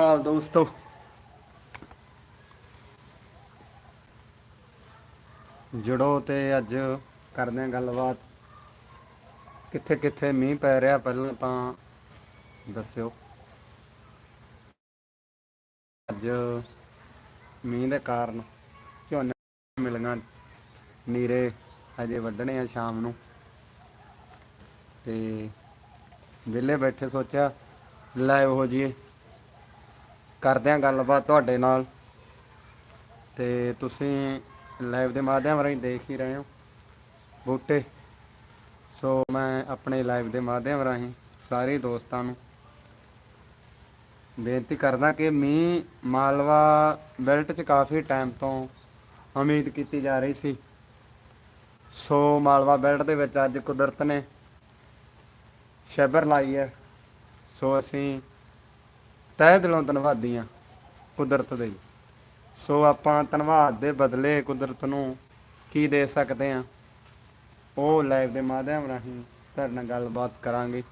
ਅਕਾਲ ਦੋਸਤੋ। ਜੁੜੋ ਤੇ ਅੱਜ ਕਰਦੇ ਹਾਂ ਗੱਲਬਾਤ। ਕਿੱਥੇ ਕਿੱਥੇ ਮੀਂਹ ਪੈ ਰਿਹਾ ਪਹਿਲਾਂ ਤਾਂ ਦੱਸਿਓ। ਅੱਜ ਮੀਂਹ ਦੇ ਕਾਰਨ ਝੋਨੇ ਮਿਲੀਆਂ ਨੀਰੇ ਅਜੇ ਵੱਢਣੇ ਆ ਸ਼ਾਮ ਨੂੰ। ਤੇ ਵਿਹਲੇ ਬੈਠੇ ਸੋਚਿਆ, ਲੈ ਹੋ ਜੀ ਕਰਦੇ ਹਾਂ ਗੱਲਬਾਤ ਤੁਹਾਡੇ ਨਾਲ। ਤੇ ਤੁਸੀਂ ਲਾਈਵ ਦੇ ਮਾਧਿਅਮ ਰਾਹੀਂ ਦੇਖ ਹੀ ਰਹੇ ਹੋ। ਬੂਟੇ। ਸੋ ਮੈਂ ਆਪਣੇ ਲਾਈਵ ਦੇ ਮਾਧਿਅਮ ਰਾਹੀਂ ਸਾਰੇ ਦੋਸਤਾਂ ਨੂੰ ਬੇਨਤੀ ਕਰਦਾ ਕਿ ਮੀਂਹ ਮਾਲਵਾ ਬੈਲਟ 'ਚ ਕਾਫੀ ਟਾਈਮ ਤੋਂ ਉਮੀਦ ਕੀਤੀ ਜਾ ਰਹੀ ਸੀ। ਸੋ ਮਾਲਵਾ ਬੈਲਟ ਦੇ ਵਿੱਚ ਅੱਜ ਕੁਦਰਤ ਨੇ ਸ਼ੈਬਰ ਲਾਈ ਹੈ। ਸੋ ਅਸੀਂ ਤਹਿ ਦਿਲੋਂ ਧੰਨਵਾਦੀ ਹਾਂ ਕੁਦਰਤ ਦੇ। ਸੋ ਆਪਾਂ ਧੰਨਵਾਦ ਦੇ ਬਦਲੇ ਕੁਦਰਤ ਨੂੰ ਕੀ ਦੇ ਸਕਦੇ ਹਾਂ? ਉਹ ਲਾਈਵ ਦੇ ਮਾਧਿਅਮ ਰਾਹੀਂ ਤੁਹਾਡੇ ਨਾਲ ਗੱਲਬਾਤ ਕਰਾਂਗੇ।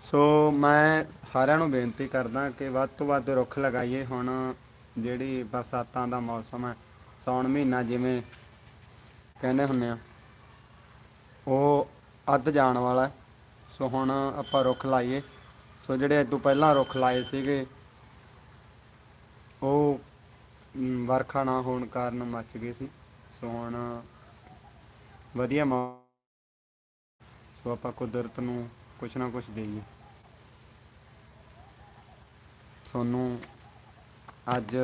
ਸੋ ਮੈਂ ਸਾਰਿਆਂ ਨੂੰ ਬੇਨਤੀ ਕਰਦਾ ਕਿ ਵੱਧ ਤੋਂ ਵੱਧ ਰੁੱਖ ਲਗਾਈਏ। ਹੁਣ ਜਿਹੜੀ ਬਰਸਾਤਾਂ ਦਾ ਮੌਸਮ ਹੈ ਸੌਣ ਮਹੀਨਾ ਜਿਵੇਂ ਕਹਿੰਦੇ ਹੁੰਨੇ ਆ, ਉਹ ਅੱਧ ਜਾਣ ਵਾਲਾ ਸੋ ਹੁਣ ਆਪਾਂ ਰੁੱਖ ਲਾਈਏ। ਸੋ ਜਿਹੜੇ ਇਹ ਤੋਂ ਪਹਿਲਾਂ ਰੁੱਖ ਲਾਏ ਸੀਗੇ, ਉਹ ਵਰਖਾ ਨਾ ਹੋਣ ਕਾਰਨ ਮੱਚ ਗਏ ਸੀ। ਸੋ ਹੁਣ ਵਧੀਆ ਮੌ, ਸੋ ਆਪਾਂ ਕੁਦਰਤ ਨੂੰ ਕੁਛ ਨਾ ਕੁਛ ਦੇਈਏ। ਤੁਹਾਨੂੰ ਅੱਜ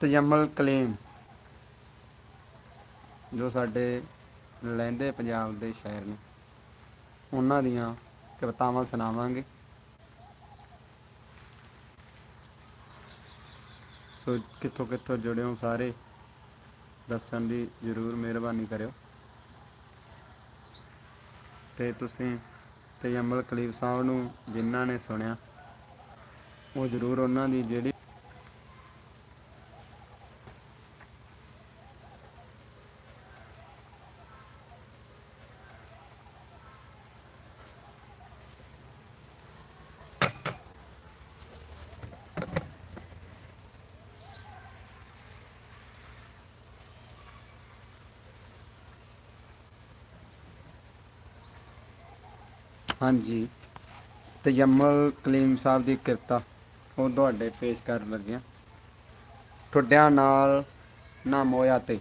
ਤਜਮਲ ਕਲੇਮ, ਜੋ ਸਾਡੇ ਲਹਿੰਦੇ ਪੰਜਾਬ ਦੇ ਸ਼ਾਇਰ ਨੇ, ਉਹਨਾਂ ਦੀਆਂ ਕਵਿਤਾਵਾਂ ਸੁਣਾਵਾਂਗੇ। ਸੋ ਕਿੱਥੋਂ ਕਿੱਥੋਂ ਜੁੜਿਓ ਸਾਰੇ, ਦੱਸਣ ਦੀ ਜ਼ਰੂਰ ਮਿਹਰਬਾਨੀ ਕਰਿਓ। ਤੇ ਤੁਸੀਂ ਤੇ ਅਮਲ ਕਲੀਮ ਸਾਹਿਬ ਨੂੰ ਜਿਨ੍ਹਾਂ ਨੇ ਸੁਣਿਆ, ਉਹ ਜ਼ਰੂਰ ਉਹਨਾਂ ਦੀ ਜਿਹੜੀ ਹਾਂਜੀ। ਤਜਮਲ ਕਲੀਮ ਸਾਹਿਬ ਦੀ ਕਿਰਤਾ, ਉਹ ਤੁਹਾਡੇ ਪੇਸ਼ ਕਰਨ ਲੱਗਿਆ ਠੁੱਡਿਆਂ ਨਾਲ ਨਾ ਮੋਇਆ ਤੇ।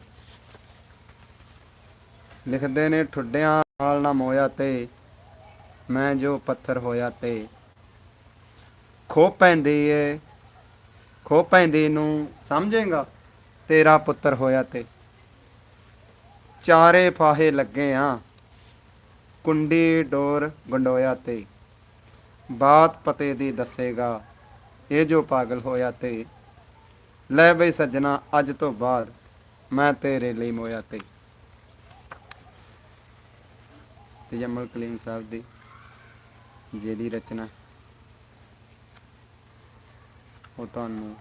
ਲਿਖਦੇ ਨੇ, ਠੁੱਡਿਆਂ ਨਾਲ ਨਾ ਮੋਇਆ ਤੇ, ਮੈਂ ਜੋ ਪੱਥਰ ਹੋਇਆ ਤੇ। ਖੋ ਪੈਂਦੀ ਏ ਖੋ ਪੈਂਦੀ ਨੂੰ ਸਮਝੇਗਾ, ਤੇਰਾ ਪੁੱਤਰ ਹੋਇਆ ਤੇ। ਚਾਰੇ ਫਾਹੇ ਲੱਗੇ ਆ। ਕੁੰਡੀ ਡੋਰ ਗੰਡੋਇਆ ਤੇ। ਬਾਤ ਪਤੇ ਦੀ ਦੱਸੇਗਾ, ਇਹ ਜੋ ਪਾਗਲ ਹੋਇਆ ਤੇ। ਲੈ ਬਈ ਸੱਜਣਾ, ਅੱਜ ਤੋਂ ਬਾਅਦ ਮੈਂ ਤੇਰੇ ਲਈ ਮੋਇਆ ਤੇ। ਤੇ ਕਲੀਮ ਸਾਹਿਬ ਦੀ ਜਿਹੜੀ ਰਚਨਾ, ਉਹ ਤੁਹਾਨੂੰ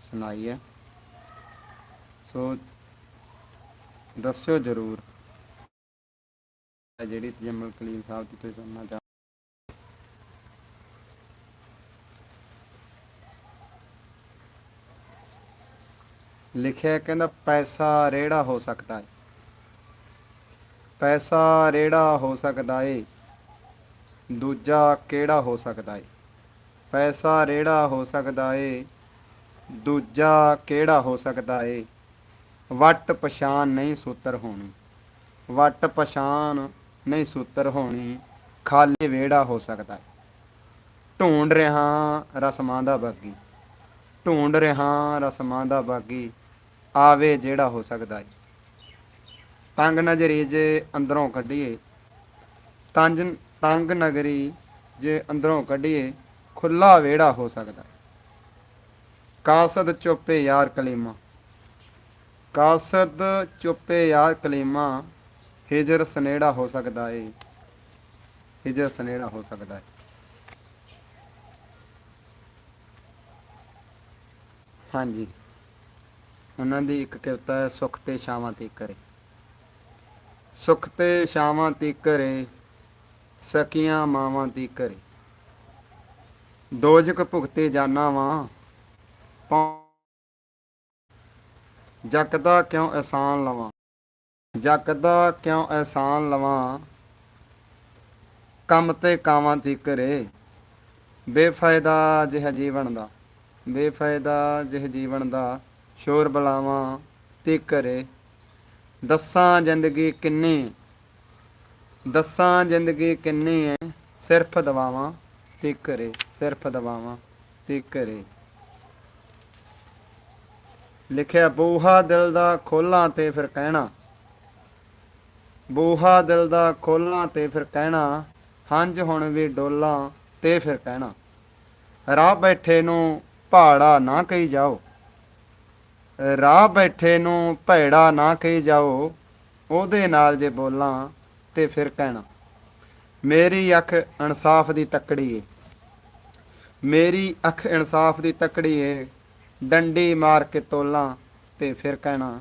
ਸੁਣਾਈ ਹੈ। ਸੋ ਦੱਸਿਓ ਜ਼ਰੂਰ। ਜਿਹੜੀ ਤਜਮਲ ਕਲੀਮ ਸਾਹਿਬ ਦੀ ਤੁਸੀਂ ਸੁਣਨਾ ਚਾਹ ਲਿਖਿਆ ਕਹਿੰਦਾ ਪੈਸਾ ਰੇੜਾ ਹੋ ਸਕਦਾ ਹੈ ਪੈਸਾ ਰੇੜਾ ਹੋ ਸਕਦਾ ਏ, ਦੂਜਾ ਕਿਹੜਾ ਹੋ ਸਕਦਾ ਏ? ਪੈਸਾ ਰੇੜਾ ਹੋ ਸਕਦਾ ਏ, ਦੂਜਾ ਕਿਹੜਾ ਹੋ ਸਕਦਾ ਏ? ਵੱਟ ਪਛਾਨ ਨਹੀਂ ਸੂਤਰ ਹੋਣੀ। ਵੱਟ ਪਛਾਨ ਨਹੀਂ ਸੂਤਰ ਹੋਣੀ, ਖਾਲੀ ਵਿਹੜਾ ਹੋ ਸਕਦਾ। ਹੈ ਢੂੰਡ ਰਿਹਾ ਰਸਮਾਂ ਦਾ ਬਾਗੀ। ਢੂੰਡ ਰਿਹਾ ਰਸਮਾਂ ਦਾ ਬਾਗੀ, ਆਵੇ ਜਿਹੜਾ ਹੋ ਸਕਦਾ ਹੈ ਤੰਗ ਨਜ਼ਰੀ ਜੇ ਅੰਦਰੋਂ ਕੱਢੀਏ, ਤੰਜ, ਤੰਗ ਨਗਰੀ ਜੇ ਅੰਦਰੋਂ ਕੱਢੀਏ, ਖੁੱਲਾ ਵਿਹੜਾ ਹੋ ਸਕਦਾ। ਹੈ ਕਾਸਦ ਚੁੱਪੇ ਯਾਰ ਕਲੀਮਾ। ਕਾਸਦ ਚੁੱਪੇ ਯਾਰ ਕਲੀਮਾ ਹਿਜਰ ਸਨੇੜਾ ਹੋ ਸਕਦਾ ਏ। ਹਿਜਰ ਸਨੇੜਾ ਹੋ ਸਕਦਾ ਹੈ ਹਾਂਜੀ। ਉਹਨਾਂ ਦੀ ਇੱਕ ਕਵਿਤਾ ਹੈ, ਸੁਖ ਤੇ ਛਾਵਾਂ ਤੇ ਕਰੇ। ਸੁਖ ਤੇ ਛਾਵਾਂ ਤੇ ਕਰੇ, ਸਕੀਆਂ ਮਾਵਾਂ ਦੀ ਘਰੇ ਦੋਜਕ ਭੁਗਤੇ ਜਾਨਾ ਵਾਂ ਪੌ- ਜੱਕਦਾ ਕਿਉਂ ਅਹਿਸਾਨ ਲਵਾਂ? ਜਗਦਾ ਕਿਉਂ ਅਹਿਸਾਨ ਲਵਾਂ? ਕੰਮ ਤੇ ਕਾਵਾਂ ਤੀ ਕਰੇ ਬੇਫਾਇਦਾ ਜਿਹ ਜੀਵਨ ਦਾ, ਬੇਫਾਇਦਾ ਜਿਹ ਜੀਵਨ ਦਾ ਸ਼ੋਰ ਬਲਾਵਾਂ ਤੇ ਘਰੇ। ਦੱਸਾਂ ਜ਼ਿੰਦਗੀ ਕਿੰਨੀ, ਦੱਸਾਂ ਜ਼ਿੰਦਗੀ ਕਿੰਨੀ ਐ, ਸਿਰਫ ਦਵਾਵਾਂ ਤੇ ਘਰੇ, ਸਿਰਫ ਦਵਾਵਾਂ ਤੇ ਘਰੇ। ਲਿਖਿਆ, ਬੂਹਾ ਦਿਲ ਦਾ ਖੋਲਾਂ ਤੇ ਫਿਰ ਕਹਿਣਾ ਬੂਹਾ ਦਿਲ ਦਾ ਖੋਲਾਂ ਤੇ ਫਿਰ ਕਹਿਣਾ, ਹੰਝ ਹੁਣ ਵੀ ਡੋਲਾਂ ਤੇ ਫਿਰ ਕਹਿਣਾ। ਰਾਹ ਬੈਠੇ ਨੂੰ ਪਹਾੜਾ ਨਾ ਕਹੀ ਜਾਓ। ਰਾਹ ਬੈਠੇ ਨੂੰ ਭੈੜਾ ਨਾ ਕਹੀ ਜਾਓ, ਉਹਦੇ ਨਾਲ ਜੇ ਬੋਲਾਂ ਤੇ ਫਿਰ ਕਹਿਣਾ। ਮੇਰੀ ਅੱਖ ਇਨਸਾਫ ਦੀ ਤੱਕੜੀ ਏ। ਮੇਰੀ ਅੱਖ ਇਨਸਾਫ ਦੀ ਤੱਕੜੀ ਏ। ਡੰਡੀ ਮਾਰ ਕੇ ਤੋਲਾਂ ਤੇ ਫਿਰ ਕਹਿਣਾ।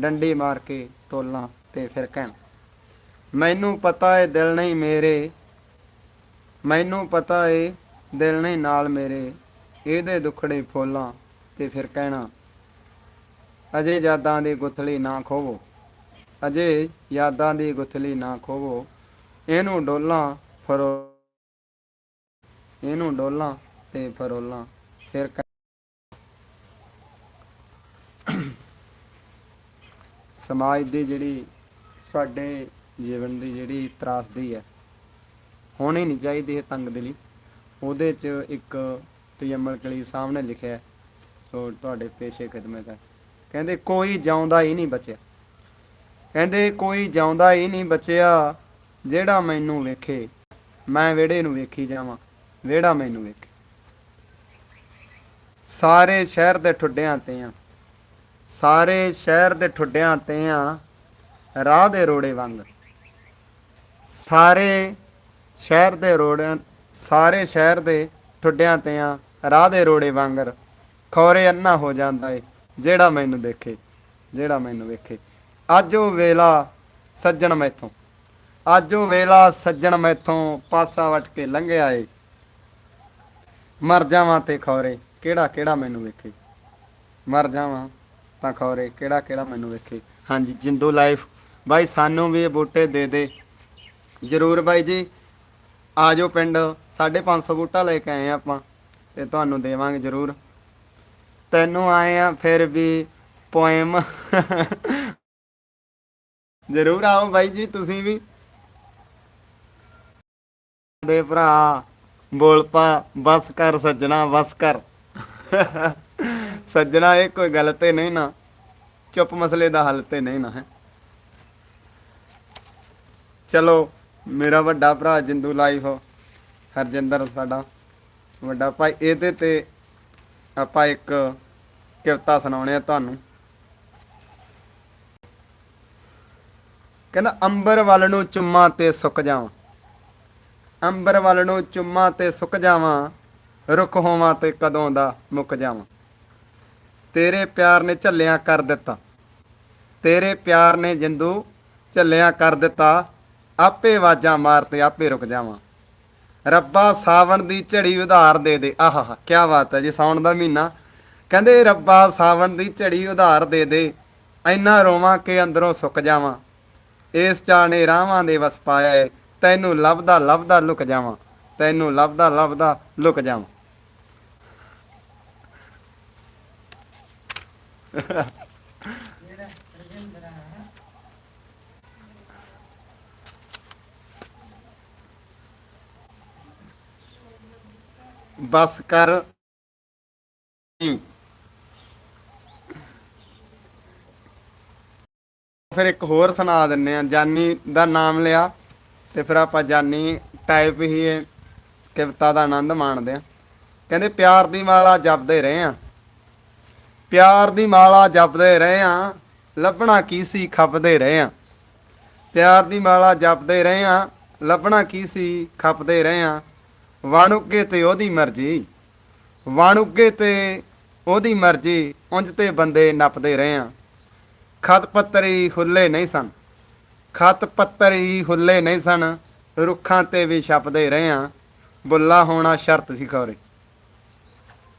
ਡੰਡੀ ਮਾਰ ਕੇ ਤੋਲਾਂ ਤੇ ਫਿਰ ਕਹਿਣਾ। ਮੈਨੂੰ ਪਤਾ ਏ ਦਿਲ ਨਹੀਂ ਮੇਰੇ। ਮੈਨੂੰ ਪਤਾ ਏ ਦਿਲ ਨਹੀਂ ਨਾਲ ਮੇਰੇ। ਇਹਦੇ ਦੁਖੜੇ ਫੋਲਾਂ ਤੇ ਫਿਰ ਕਹਿਣਾ, ਅਜੇ ਯਾਦਾਂ ਦੀ ਗੁਥਲੀ ਨਾ ਖੋਵੋ। ਅਜੇ ਯਾਦਾਂ ਦੀ ਗੁਥਲੀ ਨਾ ਖੋਵੋ। ਇਹਨੂੰ ਡੋਲਾਂ ਫਰੋ, ਇਹਨੂੰ ਡੋਲਾਂ ਤੇ ਫਰੋਲਾਂ, ਫਿਰ ਕਹਿ- ਸਮਾਜ ਦੀ ਜਿਹੜੀ ਸਾਡੇ ਜੀਵਨ ਦੀ ਜਿਹੜੀ ਤਰਾਸਦੀ ਹੈ ਹੋਣੀ ਨਹੀਂ ਚਾਹੀਦੀ ਇਹ ਤੰਗ ਦਿਲੀ ਉਹਦੇ ਚ ਇੱਕ ਤਯਮਲ ਕਲੀਬ ਸਾਹਮਣੇ ਲਿਖਿਆ ਹੈ, ਸੋ ਤੁਹਾਡੇ ਪੇਸ਼ੇ ਖਿਦਮਤ ਹੈ। ਕਹਿੰਦੇ ਕੋਈ ਜਾਉਂਦਾ ਹੀ ਨਹੀਂ ਬਚਿਆ। ਕਹਿੰਦੇ ਕੋਈ ਜਾਉਂਦਾ ਹੀ ਨਹੀਂ ਬਚਿਆ ਜਿਹੜਾ ਮੈਨੂੰ ਵੇਖੇ ਮੈਂ ਵਿਹੜੇ ਨੂੰ ਵੇਖੀ ਜਾਵਾਂ ਵਿਹੜਾ ਮੈਨੂੰ ਵੇਖੇ। ਸਾਰੇ ਸ਼ਹਿਰ ਦੇ ਠੁੱਡਿਆਂ ਤੇ ਆ ਸਾਰੇ ਸ਼ਹਿਰ ਦੇ ਠੁੱਡਿਆਂ ਤੇ ਆ ਰਾਹ ਦੇ ਰੋੜੇ ਵਾਂਗ। ਸਾਰੇ ਸ਼ਹਿਰ ਦੇ ਰੋੜਿਆਂ, ਸਾਰੇ ਸ਼ਹਿਰ ਦੇ ਠੁੱਡਿਆਂ ਤੇ ਆ, ਰਾਹ ਦੇ ਰੋੜੇ ਵਾਂਗਰ ਖੌਰੇ ਅੰਨਾ ਹੋ ਜਾਂਦਾ ਏ, ਜਿਹੜਾ ਮੈਨੂੰ ਦੇਖੇ, ਜਿਹੜਾ ਮੈਨੂੰ ਵੇਖੇ। ਅੱਜ ਉਹ ਵੇਲਾ ਸੱਜਣ ਮੈਥੋਂ, ਅੱਜ ਉਹ ਵੇਲਾ ਸੱਜਣ ਮੈਥੋਂ ਪਾਸਾ ਵਟ ਕੇ ਲੰਘਿਆ ਏ। ਮਰ ਜਾਵਾਂ ਤੇ ਖੌਰੇ, ਕਿਹੜਾ ਕਿਹੜਾ ਮੈਨੂੰ ਵੇਖੇ? ਮਰ ਜਾਵਾਂ ਤਾਂ ਖੌਰੇ, ਕਿਹੜਾ ਕਿਹੜਾ ਮੈਨੂੰ ਵੇਖੇ? ਹਾਂਜੀ, ਜਿੰਦੂ ਲਾਈਫ। ਬਾਈ, ਸਾਨੂੰ ਵੀ ਇਹ ਬੂਟੇ ਦੇ ਦੇ। ਜਰੂਰ ਬਾਈ ਜੀ। ਆ ਜਾਓ ਪਿੰਡ 550 ਬੂਟਾ ਲੈ ਕੇ ਆਏ ਆ ਆਪਾਂ, ਤੇ ਤੁਹਾਨੂੰ ਦੇਵਾਂਗੇ ਜਰੂਰ। ਤੈਨੂੰ ਆਏ ਆ ਫਿਰ ਵੀ ਪੋਇਮ ਜਰੂਰ ਆਓ ਬਾਈ ਜੀ, ਤੁਸੀਂ ਵੀ। ਦੇ ਭਰਾ, ਬੋਲ ਪਾ, ਬਸ ਕਰ ਸੱਜਣਾ, ਬਸ ਕਰ। ਸੱਜਣਾ, ਇਹ ਕੋਈ ਗੱਲ ਤੇ ਨਹੀਂ ਨਾ। ਚੁੱਪ ਮਸਲੇ ਦਾ ਹੱਲ ਤੇ ਨਹੀਂ ਨਾ ਹੈ। ਚਲੋ। ਮੇਰਾ ਵੱਡਾ ਭਰਾ ਜਿੰਦੂ ਲਾਈਫ, ਹਰਜਿੰਦਰ ਸਾਡਾ ਵੱਡਾ ਭਾਈ, ਇਹਦੇ ਤੇ ਆਪਾਂ ਇੱਕ ਕਵਿਤਾ ਸੁਣਾਉਣੇ ਆ ਤੁਹਾਨੂੰ। ਕਹਿੰਦਾ, ਅੰਬਰ ਵੱਲ ਨੂੰ ਚੁੰਮਾ ਤੇ ਸੁੱਕ ਜਾਵਾਂ। ਅੰਬਰ ਵੱਲ ਨੂੰ ਚੁੰਮਾ ਤੇ ਸੁੱਕ ਜਾਵਾਂ, ਰੁੱਖ ਹੋਵਾਂ ਤੇ ਕਦੋਂ ਦਾ ਮੁੱਕ ਜਾਵਾਂ। ਤੇਰੇ ਪਿਆਰ ਨੇ ਝੱਲਿਆਂ ਕਰ ਦਿੱਤਾ। ਤੇਰੇ ਪਿਆਰ ਨੇ ਜਿੰਦੂ ਝੱਲਿਆਂ ਕਰ ਦਿੱਤਾ। ਆਪੇ ਆਵਾਜ਼ਾਂ ਮਾਰ ਤੇ ਆਪੇ ਰੁਕ ਜਾਵਾਂ। ਰੱਬਾ ਸਾਵਣ ਦੀ ਝੜੀ ਉਧਾਰ ਦੇ ਦੇ। ਆਹਾ ਕੀ ਬਾਤ ਹੈ ਜੀ ਸਾਵਣ ਦਾ ਮਹੀਨਾ। ਕਹਿੰਦੇ ਰੱਬਾ ਸਾਵਣ ਦੀ ਝੜੀ ਉਧਾਰ ਦੇ ਦੇ ਐਨਾ ਰੋਵਾਂ ਕਿ ਅੰਦਰੋਂ ਸੁੱਕ ਜਾਵਾਂ। ਇਸ ਚਾਣੇ ਰਾਵਾਂ ਦੇ ਵਸ ਪਾਇਆ ਏ, ਤੈਨੂੰ ਲੱਭਦਾ ਲੱਭਦਾ ਲੁਕ ਜਾਵਾਂ। ਤੈਨੂੰ ਲੱਭਦਾ ਲੱਭਦਾ ਲੁਕ ਜਾਵਾਂ। ਬਸ ਕਰ। ਫਿਰ ਇੱਕ ਹੋਰ ਸੁਣਾ ਦਿੰਨੇ ਆ ਜਾਨੀ ਦਾ ਨਾਮ ਲਿਆ ਤੇ ਫਿਰ ਆਪਾਂ ਜਾਨੀ ਟਾਈਪ ਹੀ ਇਹ ਕਵਿਤਾ ਦਾ ਆਨੰਦ ਮਾਣਦੇ ਆ ਕਹਿੰਦੇ, ਪਿਆਰ ਦੀ ਮਾਲਾ ਜਪਦੇ ਰਹੇ ਆ ਪਿਆਰ ਦੀ ਮਾਲਾ ਜਪਦੇ ਰਹੇ ਆ ਲੱਭਣਾ ਕੀ ਸੀ ਖਪਦੇ ਰਹੇ ਆ ਪਿਆਰ ਦੀ ਮਾਲਾ ਜਪਦੇ ਰਹੇ ਆ ਲੱਭਣਾ ਕੀ ਸੀ ਖਪਦੇ ਰਹੇ ਆ ਵਾਣੁਕੇ ਤੇ ਉਹਦੀ ਮਰਜ਼ੀ। ਵਾਣੁਕੇ ਤੇ ਉਹਦੀ ਮਰਜ਼ੀ, ਉਂਝ ਤੇ ਬੰਦੇ ਨੱਪਦੇ ਰਹੇ ਆ। ਖਤ ਪੱਤਰੀ ਹੁੱਲੇ ਨਹੀਂ ਸਨ। ਖਤ ਪੱਤਰੀ ਹੁੱਲੇ ਨਹੀਂ ਸਨ, ਰੁੱਖਾਂ ਤੇ ਵੀ ਛਪਦੇ ਰਹੇ ਆ। ਬੁੱਲਾ ਹੋਣਾ ਸ਼ਰਤ ਸੀ ਖੌਰੇ।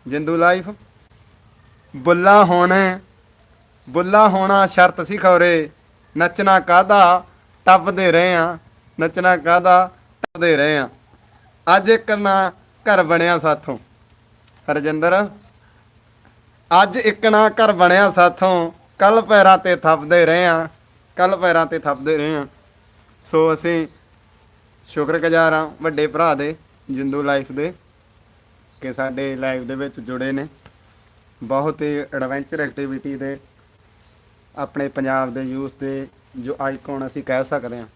ਜਿੰਦੂ ਲਾਈਫ? ਬੁੱਲਾ ਹੋਣਾ ਬੁੱਲਾ ਹੋਣਾ ਸ਼ਰਤ ਸੀ ਖੌਰੇ। ਨੱਚਣਾ ਕਾਦਾ ਟੱਪਦੇ ਰਹੇ ਆ। ਨੱਚਣਾ ਕਾਦਾ ਟੱਪਦੇ ਰਹੇ ਆ। ਅੱਜ ਇੱਕ ਨਾ ਘਰ ਬਣਿਆ ਸਾਥੋਂ। ਹਰਜਿੰਦਰ, ਅੱਜ ਇੱਕ ਨਾ ਘਰ ਬਣਿਆ ਸਾਥੋਂ। ਕੱਲ ਪੈਰਾਂ ਤੇ ਥੱਪਦੇ ਰਹੇ ਆ। ਕੱਲ ਪੈਰਾਂ ਤੇ ਥੱਪਦੇ ਰਹੇ ਆ। ਸੋ ਅਸੀਂ ਸ਼ੁਕਰਗੁਜ਼ਾਰ ਹਾਂ ਵੱਡੇ ਭਰਾ ਦੇ, ਜਿੰਦੂ ਲਾਈਫ ਦੇ, ਕਿ ਸਾਡੇ ਲਾਈਫ ਦੇ ਵਿੱਚ ਜੁੜੇ ਨੇ। ਬਹੁਤ ਹੀ ਐਡਵੈਂਚਰ ਐਕਟੀਵਿਟੀ ਦੇ ਆਪਣੇ ਪੰਜਾਬ ਦੇ ਯੂਥ ਦੇ ਜੋ ਆਈਕਨ ਅਸੀਂ ਕਹਿ ਸਕਦੇ ਹਾਂ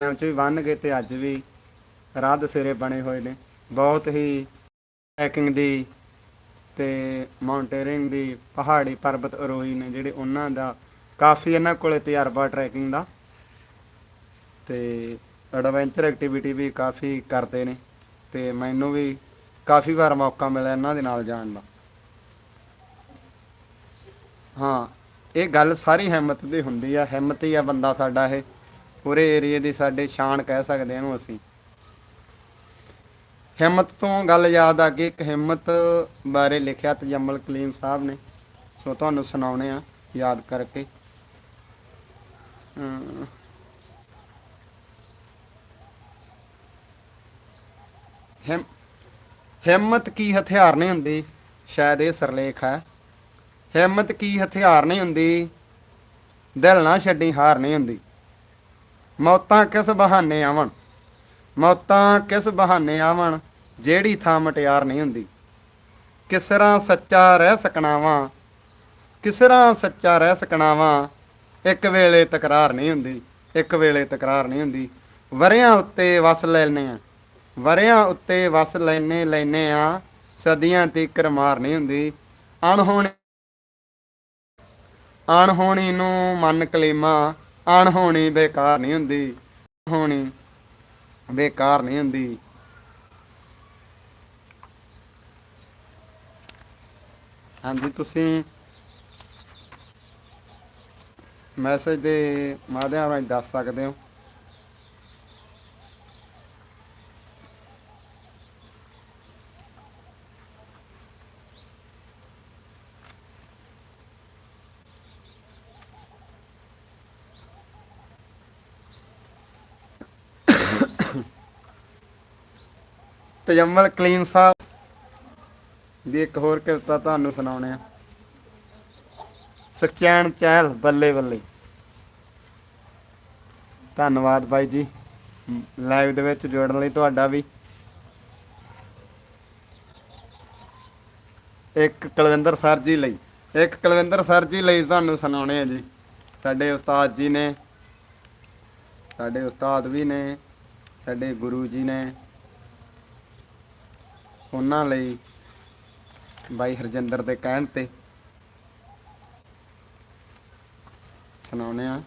ਰਾਤ ਚ ਵੀ ਬਣ ਗਏ ਤੇ ਅੱਜ ਵੀ ਰਾਤ ਸਿਰੇ ਬਣੇ ਹੋਏ ਨੇ। ਬਹੁਤ ਹੀ ਟਰੈਕਿੰਗ ਦੀ ਤੇ ਮਾਊਂਟੇਨਰਿੰਗ ਦੀ ਪਹਾੜੀ ਪਰਬਤ ਆਰੋਹੀ ਨੇ ਜਿਹੜੇ ਉਹਨਾਂ ਦਾ ਕਾਫੀ ਇਹਨਾਂ ਕੋਲੇ ਤਜਰਬਾ ਟਰੈਕਿੰਗ ਦਾ ਤੇ ਐਡਵੈਂਚਰ ਐਕਟੀਵਿਟੀ ਵੀ ਕਾਫੀ ਕਰਦੇ ਨੇ ਤੇ ਮੈਨੂੰ ਵੀ ਕਾਫੀ ਵਾਰ ਮੌਕਾ ਮਿਲਿਆ ਇਹਨਾਂ ਦੇ ਨਾਲ ਜਾਣ ਦਾ। ਹਾਂ, ਇਹ ਗੱਲ ਸਾਰੀ ਹਿੰਮਤ ਦੀ ਹੁੰਦੀ ਆ, ਹਿੰਮਤ ਹੀ ਆ ਬੰਦਾ ਸਾਡਾ ਇਹ। ਪੂਰੇ ਏਰੀਏ ਦੀ ਸਾਡੇ ਸ਼ਾਨ ਕਹਿ ਸਕਦੇ ਹਾਂ ਇਹਨੂੰ ਅਸੀਂ। ਹਿੰਮਤ ਤੋਂ ਗੱਲ ਯਾਦ ਆ ਗਈ, ਇੱਕ ਹਿੰਮਤ ਬਾਰੇ ਲਿਖਿਆ ਤਜਮਲ ਕਲੀਮ ਸਾਹਿਬ ਨੇ, ਸੋ ਤੁਹਾਨੂੰ ਸੁਣਾਉਣੇ ਆ, ਯਾਦ ਕਰਕੇ। ਹਿੰਮਤ ਕੀ ਹਥਿਆਰ ਨਹੀਂ ਹੁੰਦੀ, ਸ਼ਾਇਦ ਇਹ ਸਰਲੇਖ ਹੈ। ਹਿੰਮਤ ਕੀ ਹਥਿਆਰ ਨਹੀਂ ਹੁੰਦੀ, ਦਿਲ ਨਾ ਛੱਡੀ ਹਾਰ ਨਹੀਂ ਹੁੰਦੀ। ਮੌਤਾਂ ਕਿਸ ਬਹਾਨੇ ਆਵਣ? ਮੌਤਾਂ ਕਿਸ ਬਹਾਨੇ ਆਵਣ? ਜਿਹੜੀ ਥਾਂ ਮਟਿਆਰ ਨਹੀਂ ਹੁੰਦੀ। ਕਿਸ ਤਰ੍ਹਾਂ ਸੱਚਾ ਰਹਿ ਸਕਣਾ ਵਾਂ ਕਿਸ ਤਰ੍ਹਾਂ ਸੱਚਾ ਰਹਿ ਸਕਣਾ ਵਾਂ ਇੱਕ ਵੇਲੇ ਤਕਰਾਰ ਨਹੀਂ ਹੁੰਦੀ, ਇੱਕ ਵੇਲੇ ਤਕਰਾਰ ਨਹੀਂ ਹੁੰਦੀ। ਵਰਿਆਂ ਉੱਤੇ ਵਸ ਲੈਨੇ ਆ। ਵਰਿਆਂ ਉੱਤੇ ਵਸ ਲੈਨੇ ਲੈਨੇ ਆ। ਸਦੀਆਂ ਤੀਕਰ ਮਾਰ ਨਹੀਂ ਹੁੰਦੀ। ਅਣਹੋਣੀ ਅਣਹੋਣੀ ਨੂੰ ਮਨ ਕਲੇਮਾ। ਅਣਹੋਣੀ ਬੇਕਾਰ ਨਹੀਂ ਹੁੰਦੀ ਹੋਣੀ ਬੇਕਾਰ ਨਹੀਂ ਹੁੰਦੀ। ਹਾਂਜੀ, ਤੁਸੀਂ ਮੈਸੇਜ ਦੇ ਮਾਧਿਅਮ ਰਾਹੀਂ ਦੱਸ ਸਕਦੇ ਹੋ। ਤਜਮਲ ਕਲੀਮ ਸਾਹਿਬ ਦੀ ਇੱਕ ਹੋਰ ਕਵਿਤਾ ਤੁਹਾਨੂੰ ਸੁਣਾਉਣੇ ਆ ਸਖਚੈਨ ਚਹਿਲ, ਬੱਲੇ ਬੱਲੇ। ਧੰਨਵਾਦ ਬਾਈ ਜੀ। ਲਾਈਵ ਦੇ ਵਿੱਚ ਜੁੜਨ ਲਈ ਤੁਹਾਡਾ ਵੀ। ਇੱਕ ਕੁਲਵਿੰਦਰ ਸਰ ਜੀ ਲਈ। ਇੱਕ ਕੁਲਵਿੰਦਰ ਸਰ ਜੀ ਲਈ ਤੁਹਾਨੂੰ ਸੁਣਾਉਣੇ ਆ ਜੀ। ਸਾਡੇ ਉਸਤਾਦ ਜੀ ਨੇ, ਸਾਡੇ ਉਸਤਾਦ ਵੀ ਨੇ, ਸਾਡੇ ਗੁਰੂ ਜੀ ਨੇ। ਉਹਨਾਂ ਲਈ ਬਾਈ ਹਰਜਿੰਦਰ ਦੇ ਕਹਿਣ ਤੇ ਸੁਣਾਉਣੇ ਆ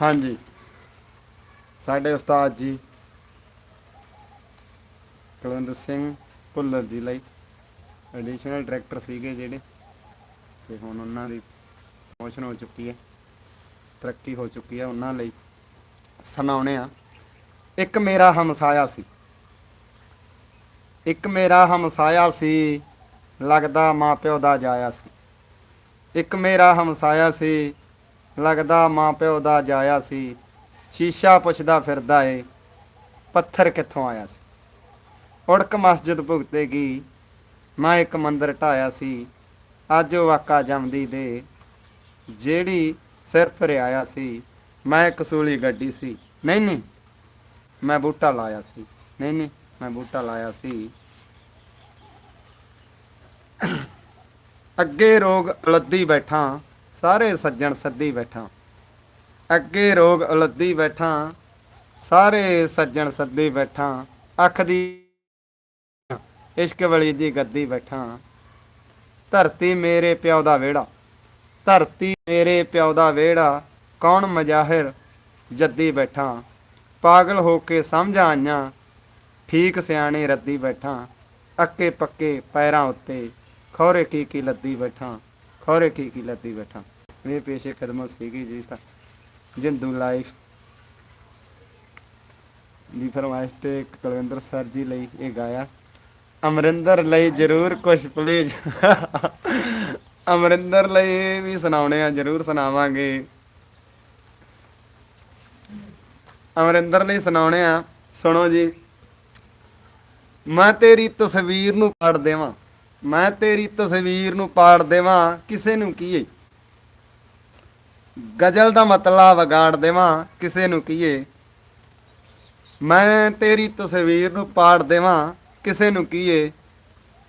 ਹਾਂਜੀ। ਸਾਡੇ ਉਸਤਾਦ ਜੀ ਕੁਲਵਿੰਦਰ ਸਿੰਘ ਭੁੱਲਰ ਜੀ ਲਈ ਐਡੀਸ਼ਨਲ ਡਾਇਰੈਕਟਰ ਸੀਗੇ ਜਿਹੜੇ, ਤੇ ਹੁਣ ਉਹਨਾਂ ਦੀ ਪ੍ਰਮੋਸ਼ਨ ਹੋ ਚੁੱਕੀ ਹੈ, ਤਰੱਕੀ ਹੋ ਚੁੱਕੀ ਹੈ, ਉਹਨਾਂ ਲਈ ਸੁਣਾਉਣੇ ਆ ਇੱਕ ਮੇਰਾ ਹਮਸਾਇਆ ਸੀ। ਇੱਕ ਮੇਰਾ ਹਮਸਾਇਆ ਸੀ, ਲੱਗਦਾ ਮਾਪਿਓ ਦਾ ਜਾਇਆ ਸੀ। ਇੱਕ ਮੇਰਾ ਹਮਸਾਇਆ ਸੀ ਲੱਗਦਾ ਮਾਂ ਪਿਓ ਦਾ ਜਾਇਆ ਸੀ। ਸ਼ੀਸ਼ਾ ਪੁੱਛਦਾ ਫਿਰਦਾ ਏ, ਪੱਥਰ ਕਿੱਥੋਂ ਆਇਆ ਸੀ? ਉੜਕ ਮਸਜਿਦ ਭੁਗਤੇਗੀ, ਮੈਂ ਇੱਕ ਮੰਦਰ ਢਾਇਆ ਸੀ। ਅੱਜ ਉਹ ਵਾਕਾ ਜੰਮਦੀ ਦੇ, ਜਿਹੜੀ ਸਿਰ ਫਰਿਆਇਆ ਸੀ, ਮੈਂ ਕਸੂਲੀ ਗੱਡੀ ਸੀ। ਨਹੀਂ ਨਹੀਂ, ਮੈਂ ਬੂਟਾ ਲਾਇਆ ਸੀ। ਨਹੀਂ ਨਹੀਂ, ਮੈਂ ਬੂਟਾ ਲਾਇਆ ਸੀ। ਅੱਗੇ ਰੋਗ ਉਲੱਦੀ ਬੈਠਾ ਸਾਰੇ ਸੱਜਣ ਸੱਦੀ ਬੈਠਾ। ਅੱਗੇ ਰੋਗ ਉਲੱਦੀ ਬੈਠਾ, ਸਾਰੇ ਸੱਜਣ ਸੱਦੀ ਬੈਠਾ, ਅੱਖ ਦੀ ਇਸ਼ਕ ਵਲੀ ਦੀ ਗੱਦੀ ਬੈਠਾ। ਧਰਤੀ ਮੇਰੇ ਪਿਓ ਦਾ ਵਿਹੜਾ, ਧਰਤੀ ਮੇਰੇ ਪਿਓ ਦਾ ਵਿਹੜਾ, ਕੌਣ ਮਜਾਹਿਰ ਜੱਦੀ ਬੈਠਾ। ਪਾਗਲ ਹੋ ਕੇ ਸਮਝ ਆਈਆਂ, ਠੀਕ ਸਿਆਣੇ ਰੱਦੀ ਬੈਠਾ। ਅੱਕੇ ਪੱਕੇ ਪੈਰਾਂ ਉੱਤੇ ਖੌਰੇ ਕੀ ਕੀ ਲੱਦੀ ਬੈਠਾ। ਖੌਰੇ ਕੀ ਕੀ ਲੱਦੀ ਬੈਠਾ। ਇਹ ਪੇਸ਼ੇ ਖਦਮਤ ਸੀਗੀ ਜੀ ਤਾਂ। ਜਿੰਦੂ ਲਾਈਫ ਦੀ ਫਰਮਾਇਸ਼ ਤੇ ਕੁਲਵਿੰਦਰ ਸਰ ਜੀ ਲਈ ਇਹ ਗਾਇਆ। ਅਮਰਿੰਦਰ ਲਈ ਜ਼ਰੂਰ ਕੁਝ ਪਲੀਜ਼ ਅਮਰਿੰਦਰ ਲਈ ਵੀ ਸੁਣਾਉਣੇ ਆ, ਜ਼ਰੂਰ ਸੁਣਾਵਾਂਗੇ। ਅਮਰਿੰਦਰ ਲਈ ਸੁਣਾਉਣੇ ਆ, ਸੁਣੋ ਜੀ। ਮੈਂ ਤੇਰੀ ਤਸਵੀਰ ਨੂੰ ਪਾੜ ਦੇਵਾਂ। ਮੈਂ ਤੇਰੀ ਤਸਵੀਰ ਨੂੰ ਪਾੜ ਦੇਵਾਂ, ਕਿਸੇ ਨੂੰ ਕੀਏ। ਗਜ਼ਲ ਦਾ ਮਤਲਬ ਵਿਗਾੜ ਦੇਵਾਂ, ਕਿਸੇ ਨੂੰ ਕੀਏ। ਮੈਂ ਤੇਰੀ ਤਸਵੀਰ ਨੂੰ ਪਾੜ ਦੇਵਾਂ, ਕਿਸੇ ਨੂੰ ਕੀਏ।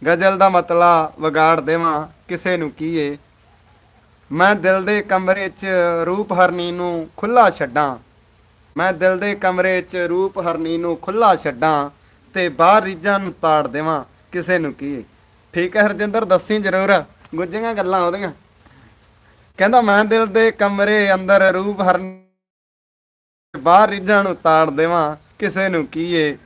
ਗਜ਼ਲ ਦਾ ਮਤਲਬ ਵਿਗਾੜ ਦੇਵਾਂ, ਕਿਸੇ ਨੂੰ ਕੀਏ। ਮੈਂ ਦਿਲ ਦੇ ਕਮਰੇ 'ਚ ਰੂਪ ਹਰਨੀ ਨੂੰ ਖੁੱਲਾ ਛੱਡਾਂ। ਮੈਂ ਦਿਲ ਦੇ ਕਮਰੇ 'ਚ ਰੂਪ ਹਰਨੀ ਨੂੰ ਖੁੱਲਾ ਛੱਡਾਂ ਤੇ ਬਾਹਰ ਰੀਝਾਂ ਨੂੰ ਤਾੜ ਦੇਵਾਂ, ਕਿਸੇ ਨੂੰ ਕੀਏ। ਠੀਕ ਹੈ ਹਰਜਿੰਦਰ, ਦੱਸੀ ਜ਼ਰੂਰ। ਗੁੱਜੀਆਂ ਗੱਲਾਂ ਉਹਦੀਆਂ। ਕਹਿੰਦਾ, ਮੈਂ ਦਿਲ ਦੇ ਕਮਰੇ ਅੰਦਰ ਰੂਪ ਹਰਨੀ ਬਾਹਰ ਰੀਝਾਂ ਨੂੰ ਤਾੜ ਦੇਵਾਂ, ਕਿਸੇ ਨੂੰ ਕੀਏ?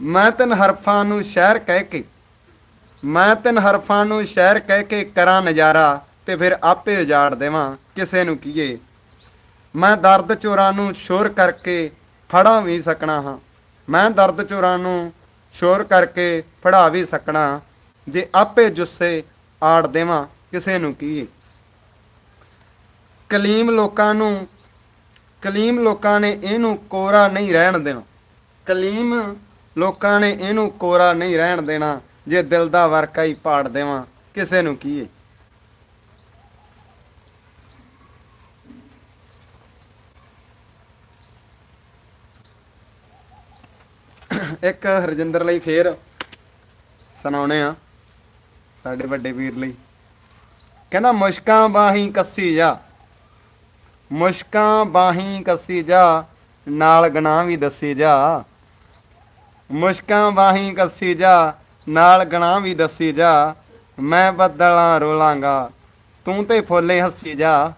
ਮੈਂ ਤਿੰਨ ਹਰਫਾਂ ਨੂੰ ਸ਼ਹਿਰ ਕਹਿ ਕੇ, ਮੈਂ ਤਿੰਨ ਹਰਫਾਂ ਨੂੰ ਸ਼ਹਿਰ ਕਹਿ ਕੇ ਕਰਾਂ ਨਜ਼ਾਰਾ ਤੇ ਫਿਰ ਆਪੇ ਉਜਾੜ ਦੇਵਾਂ, ਕਿਸੇ ਨੂੰ ਕੀਏ? ਮੈਂ ਦਰਦ ਚੋਰਾਂ ਨੂੰ ਸ਼ੋਰ ਕਰਕੇ ਫੜਾ ਵੀ ਸਕਣਾ ਹਾਂ। ਮੈਂ ਦਰਦ ਚੋਰਾਂ ਨੂੰ ਸ਼ੋਰ ਕਰਕੇ ਫੜਾ ਵੀ ਸਕਣਾ। ਜੇ ਆਪੇ ਜੁੱਸੇ ਆੜ ਦੇਵਾਂ ਕਿਸੇ ਨੂੰ ਕੀਏ ਕਲੀਮ ਲੋਕਾਂ ਨੂੰ, ਕਲੀਮ ਲੋਕਾਂ ਨੇ ਇਹਨੂੰ ਕੋਰਾ ਨਹੀਂ ਰਹਿਣ ਦੇਣਾ। ਕਲੀਮ ਲੋਕਾਂ ਨੇ ਇਹਨੂੰ ਕੋਰਾ ਨਹੀਂ ਰਹਿਣ ਦੇਣਾ। ਜੇ ਦਿਲ ਦਾ ਵਰਕਾ ਹੀ ਪਾੜ ਦੇਵਾਂ ਕਿਸੇ ਨੂੰ ਕੀਏ ਇੱਕ ਹਰਜਿੰਦਰ ਲਈ ਫੇਰ ਸੁਣਾਉਣੇ ਆ ਸਾਡੇ ਵੱਡੇ ਵੀਰ ਲਈ। ਕਹਿੰਦਾ, ਮੁਸ਼ਕਾਂ ਬਾਹੀਂ ਕੱਸੀ ਜਾ, ਮੁਸ਼ਕਾਂ ਬਾਹੀਂ ਕੱਸੀ ਜਾ, ਨਾਲ ਗਣਾ ਵੀ ਦੱਸੀ ਜਾ। ਮੁਸ਼ਕਾਂ ਬਾਹੀਂ ਕੱਸੀ ਜਾ, ਨਾਲ ਗਣਾ ਵੀ ਦੱਸੀ ਜਾ, ਮੈਂ ਬੱਦਲਾਂ ਰੋਲਾਂਗਾ, ਤੂੰ ਤੇ ਫੁੱਲੇ ਹੱਸੀ ਜਾ।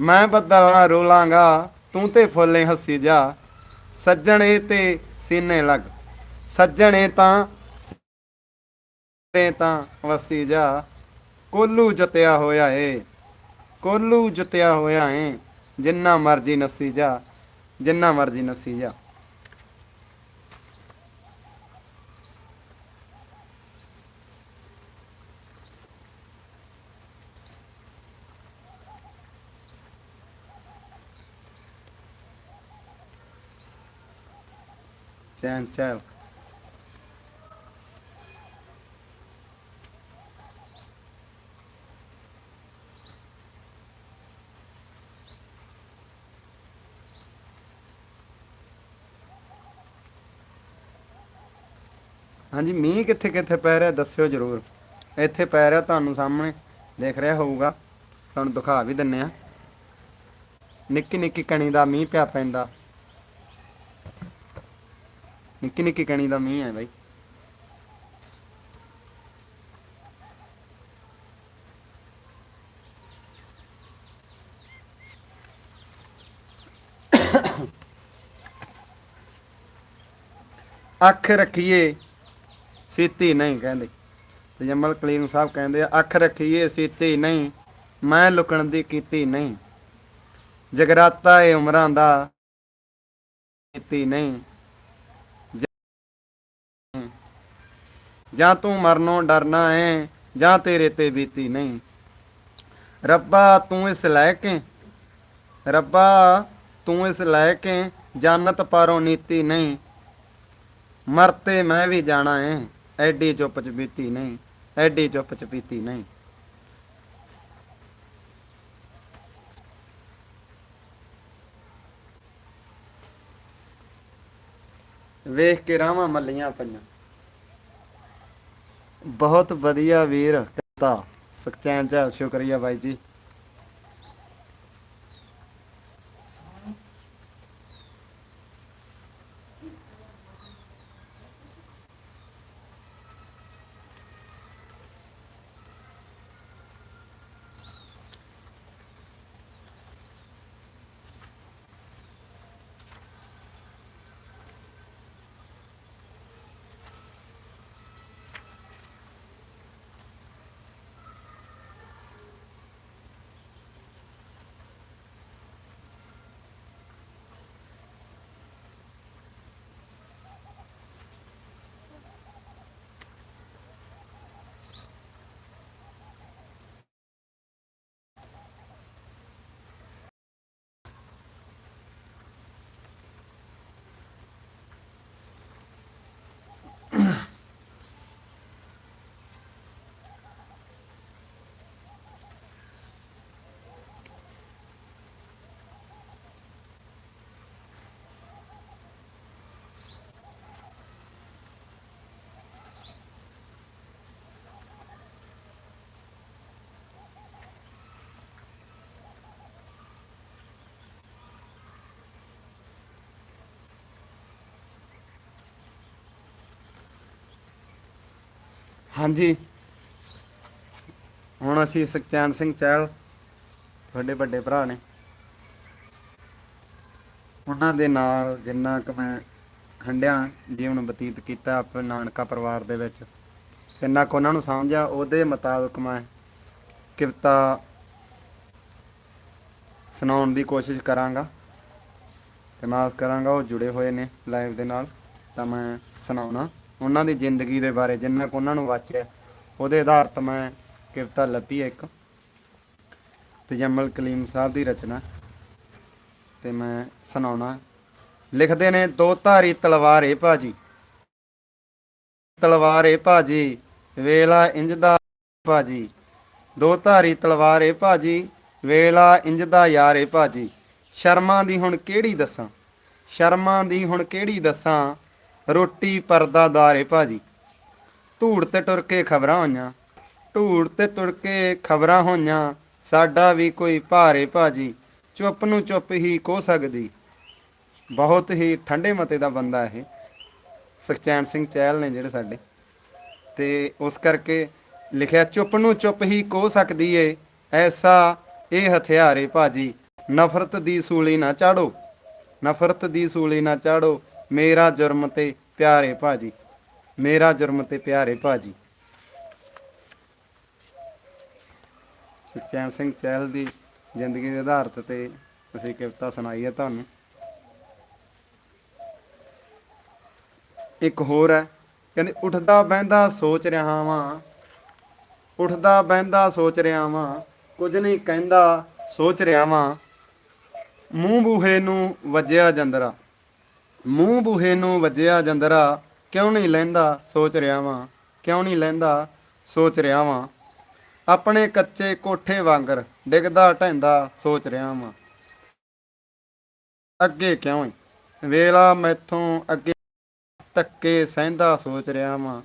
ਮੈਂ ਬੱਦਲਾਂ ਰੋਲਾਂਗਾ, ਤੂੰ ਤੇ ਫੁੱਲੇ ਹੱਸੀ ਜਾ, ਸੱਜਣੇ ਤੇ ਸੀਨੇ ਲੱਗ। ਸੱਜਣੇ ਤਾਂ ਰੇ ਤਾਂ ਵਸੀ ਜਾ। ਕੋਲੂ ਜਤਿਆ ਹੋਇਆ ਏ। ਕੋਲੂ ਜਤਿਆ ਹੋਇਆ ਏ। ਜਿੰਨਾ ਮਰਜ਼ੀ ਨਸੀ ਜਾ। ਜਿੰਨਾ ਮਰਜ਼ੀ ਨਸੀ ਜਾ। ਚੈਨ ਚੈਲ ਹਾਂਜੀ, ਮੀਂਹ ਕਿੱਥੇ ਕਿੱਥੇ ਪੈ ਰਿਹਾ ਦੱਸਿਓ ਜਰੂਰ। ਇੱਥੇ ਪੈ ਰਿਹਾ ਤੁਹਾਨੂੰ ਸਾਹਮਣੇ। ਦੇਖ ਰਿਹਾ ਹੋਊਗਾ। ਤੁਹਾਨੂੰ ਦਿਖਾ ਵੀ ਦਿੰਨੇ ਆ। ਨਿੱਕੀ ਨਿੱਕੀ ਕਣੀ ਦਾ ਮੀਂਹ ਪਿਆ ਪੈਂਦਾ। ਨਿੱਕੀ ਨਿੱਕੀ ਕਣੀ ਦਾ ਮੀਂਹ ਹੈ ਬਾਈ। ਅੱਖ ਰੱਖੀਏ, ਸੀਤੀ ਨਹੀਂ ਕਹਿੰਦੇ। ਤੇ ਜਮਲ ਕਲੀਮ ਸਾਹਿਬ ਕਹਿੰਦੇ ਅੱਖ ਰੱਖੀਏ, ਸੀਤੀ ਨਹੀਂ। ਮੈਂ ਲੁਕਣ ਦੀ ਕੀਤੀ ਨਹੀਂ। ਜਗਰਾਤਾ ਏ ਉਮਰਾਂ ਦਾ ਕੀਤੀ ਨਹੀਂ। ਜਾਂ ਤੂੰ ਮਰਨੋਂ ਡਰਨਾ ਏ ਜਾਂ ਤੇਰੇ ਤੇ ਬੀਤੀ ਨਹੀਂ। ਰੱਬਾ, ਤੂੰ ਇਸ ਲੈ ਕੇ ਰੱਬਾ, ਤੂੰ ਇਸ ਲੈ ਕੇ ਜੰਨਤ ਪਾਰੋਂ ਨੀਤੀ ਨਹੀਂ। ਮਰਤੇ ਮੈਂ ਵੀ ਜਾਣਾ ਏ ਐਡੀ ਚੁੱਪ ਚ ਬੀਤੀ ਨਹੀਂ, ਐਡੀ ਚੁੱਪ ਚ ਪੀਤੀ ਨਹੀਂ। ਵੇਖ ਕੇ ਰਾਵਾਂ ਮੱਲੀਆਂ ਪਈਆਂ। ਬਹੁਤ ਵਧੀਆ ਵੀਰ ਕਹਤਾ ਸਖਚੈਨ ਚ ਸ਼ੁਕਰੀਆ ਬਾਈ ਜੀ। ਹਾਂਜੀ। ਹੁਣ ਅਸੀਂ ਸੁਖਚੈਨ ਸਿੰਘ ਚਹਿਲ, ਤੁਹਾਡੇ ਵੱਡੇ ਭਰਾ ਨੇ। ਉਹਨਾਂ ਦੇ ਨਾਲ ਜਿੰਨਾ ਕੁ ਮੈਂ ਹੰਡਿਆ ਜੀਵਨ ਬਤੀਤ ਕੀਤਾ ਆਪਣੇ ਨਾਨਕਾ ਪਰਿਵਾਰ ਦੇ ਵਿੱਚ। ਜਿੰਨਾ ਕੁ ਉਹਨਾਂ ਨੂੰ ਸਮਝਿਆ, ਉਹਦੇ ਮੁਤਾਬਕ ਮੈਂ ਕਵਿਤਾ ਸੁਣਾਉਣ ਦੀ ਕੋਸ਼ਿਸ਼ ਕਰਾਂਗਾ। ਤੇ ਮਾਫ਼ ਕਰਾਂਗਾ, ਉਹ ਜੁੜੇ ਹੋਏ ਨੇ ਲਾਈਵ ਦੇ ਨਾਲ, ਤਾਂ ਮੈਂ ਸੁਣਾਉਣਾ। ਉਹਨਾਂ ਦੀ ਜ਼ਿੰਦਗੀ ਦੇ ਬਾਰੇ ਜਿੰਨਾ ਕੁ ਉਹਨਾਂ ਨੂੰ ਵਾਚਿਆ, ਉਹਦੇ ਆਧਾਰਿਤ ਮੈਂ ਕਵਿਤਾ ਲੱਭੀ ਹੈ ਇੱਕ ਤਜਮਲ ਕਲੀਮ ਸਾਹਿਬ ਦੀ ਰਚਨਾ ਤੇ ਮੈਂ ਸੁਣਾਉਣਾ। ਲਿਖਦੇ ਨੇ, ਦੋ ਧਾਰੀ ਤਲਵਾਰ ਏ ਭਾਜੀ, ਤਲਵਾਰ ਏ ਭਾਜੀ, ਵੇਲਾ ਇੰਜ ਦਾ ਭਾਜੀ, ਦੋ ਧਾਰੀ ਤਲਵਾਰ ਏ ਭਾਜੀ, ਵੇਲਾ ਇੰਜ ਦਾ ਯਾਰ ਏ ਭਾਜੀ, ਸ਼ਰਮਾਂ ਦੀ ਹੁਣ ਕਿਹੜੀ ਦੱਸਾਂ, ਸ਼ਰਮਾਂ ਦੀ ਹੁਣ ਕਿਹੜੀ ਦੱਸਾਂ ਰੋਟੀ ਪਰਦਾਦਾਰ ਏ ਭਾਜੀ। ਧੂੜ ਤੇ ਟੁਰ ਕੇ ਖਬਰਾਂ ਹੋਈਆਂ। ਧੂੜ ਤੇ ਤੁਰ ਕੇ ਖਬਰਾਂ ਹੋਈਆਂ। ਸਾਡਾ ਵੀ ਕੋਈ ਭਾਰੇ ਭਾਜੀ। ਚੁੱਪ ਨੂੰ ਚੁੱਪ ਹੀ ਕੋ ਸਕਦੀ। ਬਹੁਤ ਹੀ ਠੰਡੇ ਮਤੇ ਦਾ ਬੰਦਾ ਇਹ। ਸੁਖਚੈਨ ਸਿੰਘ ਚਹਿਲ ਨੇ ਜਿਹੜੇ ਸਾਡੇ। ਤੇ ਉਸ ਕਰਕੇ ਲਿਖਿਆ, ਚੁੱਪ ਨੂੰ ਚੁੱਪ ਹੀ ਕੋ ਸਕਦੀ ਏ? ਐਸਾ ਇਹ ਹਥਿਆਰੇ ਭਾਜੀ। ਨਫ਼ਰਤ ਦੀ ਸੂਲੀ ਨਾ ਚਾੜੋ। ਨਫ਼ਰਤ ਦੀ ਸੂਲੀ ਨਾ ਚਾੜੋ। ਮੇਰਾ ਜੁਰਮ ਤੇ ਪਿਆਰੇ ਭਾਜੀ, ਮੇਰਾ ਜੁਰਮ ਤੇ ਪਿਆਰੇ ਭਾਜੀ। ਸੁਖਚੈਨ ਸਿੰਘ ਚਹਿਲ ਦੀ ਜ਼ਿੰਦਗੀ ਦੇ ਆਧਾਰਤ ਤੇ ਅਸੀਂ ਕਵਿਤਾ ਸੁਣਾਈ ਹੈ ਤੁਹਾਨੂੰ। ਇੱਕ ਹੋਰ ਹੈ, ਕਹਿੰਦੇ, ਉੱਠਦਾ ਬਹਿੰਦਾ ਸੋਚ ਰਿਹਾ ਵਾਂ, ਉੱਠਦਾ ਬਹਿੰਦਾ ਸੋਚ ਰਿਹਾ ਵਾਂ, ਕੁਝ ਨਹੀਂ ਕਹਿੰਦਾ ਸੋਚ ਰਿਹਾ ਵਾਂ। ਮੂੰਹ ਬੂਹੇ ਨੂੰ ਵੱਜਿਆ ਜੰਦਰਾ ਮੂੰਹ ਬੂਹੇ ਨੂੰ ਵੱਜਿਆ ਜੰਦਰਾ, ਕਿਉਂ ਨਹੀਂ ਲੈਂਦਾ ਸੋਚ ਰਿਹਾ ਵਾਂ ਕਿਉਂ ਨਹੀਂ ਲੈਂਦਾ ਸੋਚ ਰਿਹਾ ਵਾਂ ਆਪਣੇ ਕੱਚੇ ਕੋਠੇ ਵਾਂਗਰ ਡਿੱਗਦਾ ਢੈਂਦਾ ਸੋਚ ਰਿਹਾ ਵਾਂ ਅੱਗੇ ਕਿਉਂ ਏ? ਵੇਲਾ ਮੈਥੋਂ ਅੱਗੇ ਧੱਕੇ ਸਹਿੰਦਾ ਸੋਚ ਰਿਹਾ ਵਾਂ